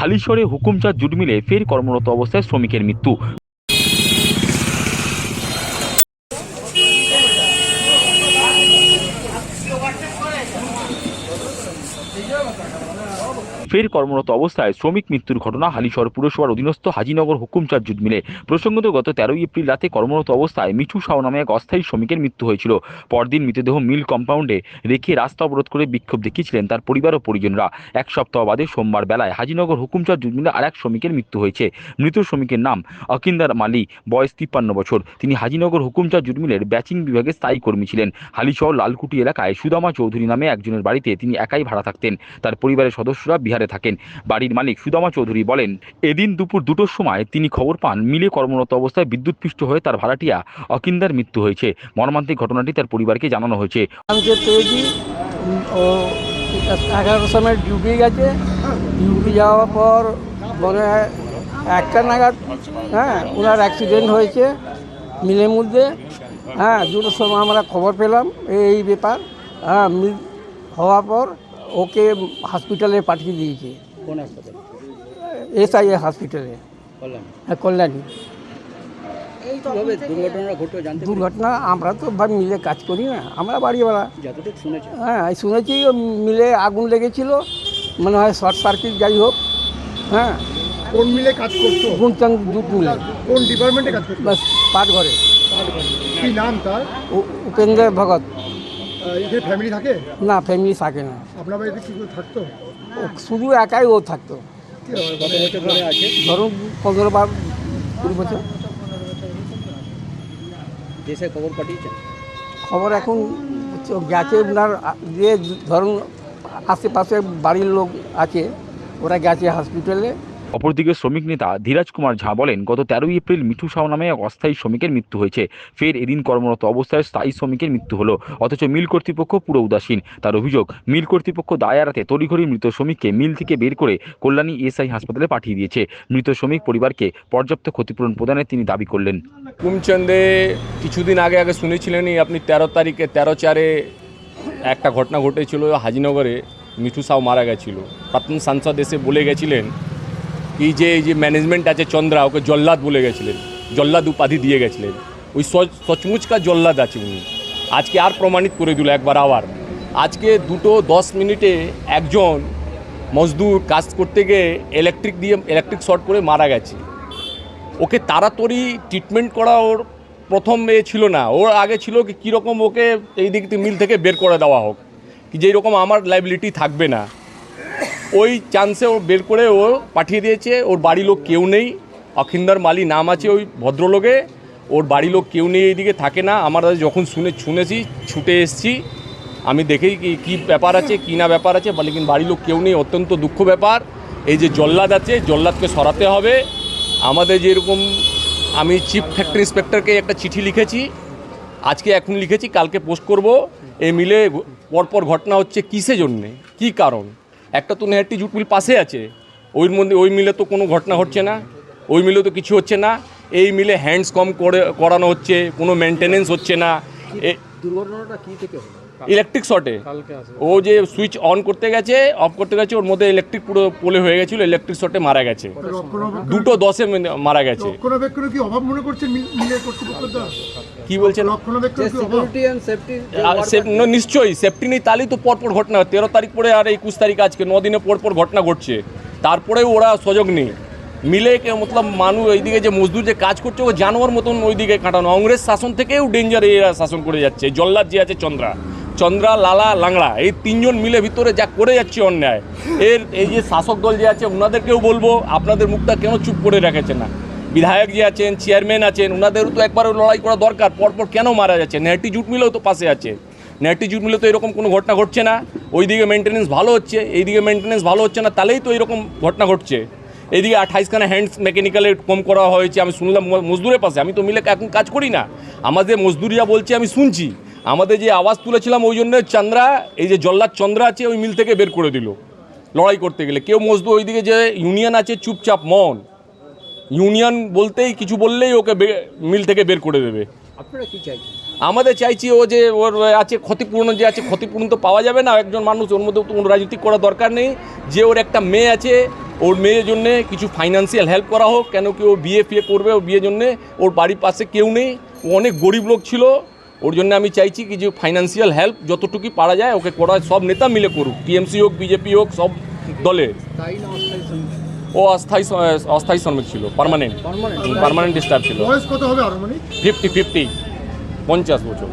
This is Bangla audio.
হালিশহরে হুকুমচাঁদ জুট মিলে ফের কর্মরত অবস্থায় শ্রমিকের মৃত্যু। ফের কর্মরত অবস্থায় শ্রমিক মৃত্যুর ঘটনা হালিশহর পুরসভার অধীনস্থ হাজিনগর হুকুমচাঁদ জুট মিলে। প্রসঙ্গত, গত তেরোই এপ্রিল রাতে কর্মরত অবস্থায় মিঠু সাউ নামে এক অস্থায়ী শ্রমিকের মৃত্যু হয়েছিল। পরদিন মৃতদেহ মিল কম্পাউন্ডে রেখে রাস্তা অবরোধ করে বিক্ষোভ দেখিয়েছিলেন তার পরিবার ও পরিজনরা। এক সপ্তাহ বাদে সোমবার বেলায় হাজিনগর হুকুমচাঁদ জুট মিলে আর এক শ্রমিকের মৃত্যু হয়েছে। মৃত শ্রমিকের নাম অকিন্দার মালি, বয়স তিপ্পান্ন বছর। তিনি হাজিনগর হুকুমচাঁদ জুট মিলের ব্যাচিং বিভাগে স্থায়ী কর্মী ছিলেন। হালিশহর লালকুটি এলাকায় সুদামা চৌধুরী নামে একজনের বাড়িতে তিনি একাই ভাড়া থাকতেন। তার পরিবারের সদস্যরা বিহারে থাকেন। বাড়ির মালিক সুদামা চৌধুরী বলেন, এদিন দুপুর দুটোর সময় তিনি খবর পান, মিলে কর্মরত অবস্থায় বিদ্যুৎপৃষ্ট হয়ে তার ভাড়াটিয়া অকিন্দার মৃত্যু হয়েছে। মর্মান্তিক ঘটনাটি তার পরিবারকে জানানো হয়েছে। আমি যে পেয়েছি ও এগারোটার সময় ডিউটি গেছে। ডিউটি যাওয়ার পর মনে একটা নাগাদ হ্যাঁ ওনার অ্যাক্সিডেন্ট হয়েছে মিলের মধ্যে হ্যাঁ দুটোর সময় আমরা খবর পেলাম, এই ব্যাপার। হ্যাঁ হওয়ার পর ওকে হসপিটালে পাঠিয়ে দিয়েছে। কোন হাসপাতাল এসআই হসপিটালে হ্যাঁ কল্যাণী। দুর্ঘটনা আমরা তো ভাই মিলে কাজ করি না আমরা বাড়িওয়ালা। হ্যাঁ শুনেছি ও মিলে আগুন লেগেছিল মনে হয় শর্ট সার্কিট যাই হোক হ্যাঁ। কোন মিলে কাজ করতো? গুনচাং দুধ মিলে। কোন ডিপার্টমেন্টে কাজ করতো? বাস পাট ঘরে কি নাম তার? উপেন্দ্র ভগত এদের ফ্যামিলি থাকে? না ফ্যামিলি থাকে না। আপনার বাড়িতে কি থাকতো? ও শুধু একাই ও থাকতো। কি? কত বছর ধরে আছে? ধরুন পনেরো বার কুড়ি বছর। দেশে খবর পাঠিয়েছেন? খবর এখন গেছে ওনার যে ধরুন আশেপাশে বাড়ির লোক আছে ওরা গেছে হসপিটালে অপরদিকে শ্রমিক নেতা ধীরাজ কুমার ঝা বলেন, গত তেরোই এপ্রিল মিঠু সাউ নামে এক অস্থায়ী শ্রমিকের মৃত্যু হয়েছে। ফের এদিন কর্মরত অবস্থায় স্থায়ী শ্রমিকের মৃত্যু হলো। অথচ মিল কর্তৃপক্ষ পুরো উদাসীন। তার অভিযোগ, মিল কর্তৃপক্ষ দায় এড়াতে তড়িঘড়ি মৃত শ্রমিককে মিল থেকে বের করে কল্যাণী এসআই হাসপাতালে পাঠিয়ে দিয়েছে। মৃত শ্রমিক পরিবারকে পর্যাপ্ত ক্ষতিপূরণ প্রদানের তিনি দাবি করলেন। কুমচন্দে কিছুদিন আগে আগে শুনেছিলেনই আপনি তেরো তারিখে, তেরো চারে একটা ঘটনা ঘটেছিল হাজিনগরে। মিঠু সাউ মারা গেছিল। প্রাক্তন সাংসদ এসে বলে গেছিলেন কি যে, এই যে ম্যানেজমেন্ট আছে চন্দ্রা, ওকে জল্লাদ বলে গেছিলেন। জল্লাদ উপাধি দিয়ে গেছিলেন। ওই সচমুচকা জল্লাদ আছে উনি। আজকে আর প্রমাণিত করে দিল একবার আবার। আজকে দুটো দশ মিনিটে একজন মজদুর কাজ করতে গিয়ে ইলেকট্রিক দিয়ে ইলেকট্রিক শর্ট করে মারা গেছে। ওকে তাড়াতাড়ি ট্রিটমেন্ট করা ওর প্রথম এ ছিল না। ওর আগে ছিল কি, কীরকম ওকে এই দিক মিল থেকে বের করে দেওয়া হোক। কি যে এরকম আমার লাইবিলিটি থাকবে না। ওই চান্সে ও বের করে ও পাঠিয়ে দিয়েছে, ওর বাড়ি লোক কেউ নেই। অখিন্দার মালি নাম আছে ওই ভদ্রলোকে, ওর বাড়ি লোক কেউ নেই, এইদিকে থাকে না। আমরা যখন শুনে শুনেছি, ছুটে এসেছি। আমি দেখেই কি কী ব্যাপার আছে, কী না ব্যাপার আছে, বলে কিন্তু বাড়ির লোক কেউ নেই, অত্যন্ত দুঃখ ব্যাপার। এই যে জল্লাদ আছে, জল্লাদকে সরাতে হবে। আমাদের যেরকম আমি চিফ ফ্যাক্টরি ইন্সপেক্টরকে একটা চিঠি লিখেছি, আজকে এখন লিখেছি, কালকে পোস্ট করব। এ মিলে পরপর ঘটনা হচ্ছে কিসে জন্যে? কি কারণ? একটা তো নেহাটি জুট মিল পাশে আছে। ওই মধ্যে, ওই মিলে তো কোনো ঘটনা ঘটছে না। ওই মিলে তো কিছু হচ্ছে না। এই মিলে হ্যান্ডস কম করে করানো হচ্ছে, কোনো মেনটেনেন্স হচ্ছে না। দুর্ঘটনাটা কী থেকে হলো? ইলেকট্রিক শর্টে ও যে সুইচ অন করতে গেছে অফ করতে গেছে ওর মধ্যে ইলেকট্রিক পুরো পোলে হয়ে গেছিল ইলেকট্রিক শর্টে মারা গেছে। দুটো দশে মারা গেছে। কি অভাব মনে করছেন মিল- মিলের কর্তৃপক্ষ কি বলছেন? নিশ্চয়ই সেফটি নেই তাহলেই তো পরপর ঘটনা। তেরো তারিখ পরে আর একুশ তারিখ আজকে ন দিনে পর পর ঘটনা ঘটছে। তারপরেও ওরা সজগ নেই। মিলে কে মতলব মানুষ ওইদিকে যে মজদুর যে কাজ করছে ও জানোয়ার মতন ওইদিকে কাটানো। অংরেজ শাসন থেকেও ডেঞ্জার এরা শাসন করে যাচ্ছে। জল্লাদ যে আছে চন্দ্রা। চন্দ্রা, লালা, লাংড়া, এই তিনজন মিলে ভিতরে যা করে যাচ্ছে অন্যায়। এর এই যে শাসক দল যে আছে ওনাদেরকেও বলব, আপনাদের মুখটা কেন চুপ করে রেখেছে না? বিধায়ক যে আছেন চেয়ারম্যান আছেন ওনাদেরও তো একবার লড়াই করা দরকার, পরপর কেন মারা যাচ্ছে? নেহাটি জুট মিলেও তো পাশে আছে। নেহাটি জুট মিলে তো এরকম কোনো ঘটনা ঘটছে না। ওইদিকে মেনটেনেন্স ভালো হচ্ছে, এইদিকে মেনটেনেন্স ভালো হচ্ছে না, তাহলেই তো এরকম ঘটনা ঘটছে। এইদিকে আঠাইশখানা হ্যান্ডস মেকানিক্যালের কম করা হয়েছে, আমি শুনলাম মজদুরের পাশে, আমি তো মিলে এখন কাজ করি না। আমাদের মজদুরিয়া বলছে, আমি শুনছি। আমাদের যে আওয়াজ তুলেছিলাম ওই জন্য চন্দ্রা এই যে জল্লাদ চন্দ্রা আছে ওই মিল থেকে বের করে দিল লড়াই করতে গেলে। কেউ মজদুর ওইদিকে যে ইউনিয়ন আছে চুপচাপ মন। ইউনিয়ন বলতেই কিছু বললেই ওকে মিল থেকে বের করে দেবে। আপনারা কি চাইছেন? আমাদের চাইছি ও যে ওর আছে ক্ষতিপূরণ যে আছে ক্ষতিপূরণ তো পাওয়া যাবে না একজন মানুষ ওর মধ্যে তো কোনো রাজনীতি করার দরকার নেই। যে ওর একটা মেয়ে আছে ওর মেয়ের জন্যে কিছু ফাইন্যান্সিয়াল হেল্প করা হোক কেন কি ও বিয়ে ফিয়ে করবে ও বিয়ের জন্যে ওর বাড়ির পাশে কেউ নেই। ও অনেক গরিব লোক ছিল ওর জন্য আমি চাইছি কি যে ফাইন্যান্সিয়াল হেল্প যতটুকু পারা যায় ওকে করা সব নেতা মিলে করুক টিএমসি হোক বিজেপি হোক সব দলে। ও অস্থায়ী অস্থায়ী শ্রমিক ছিল পার্মানেন্ট পার্মানেন্ট ডিস্টার্ব ছিল। ফিফটি ফিফটি পঞ্চাশ বছর।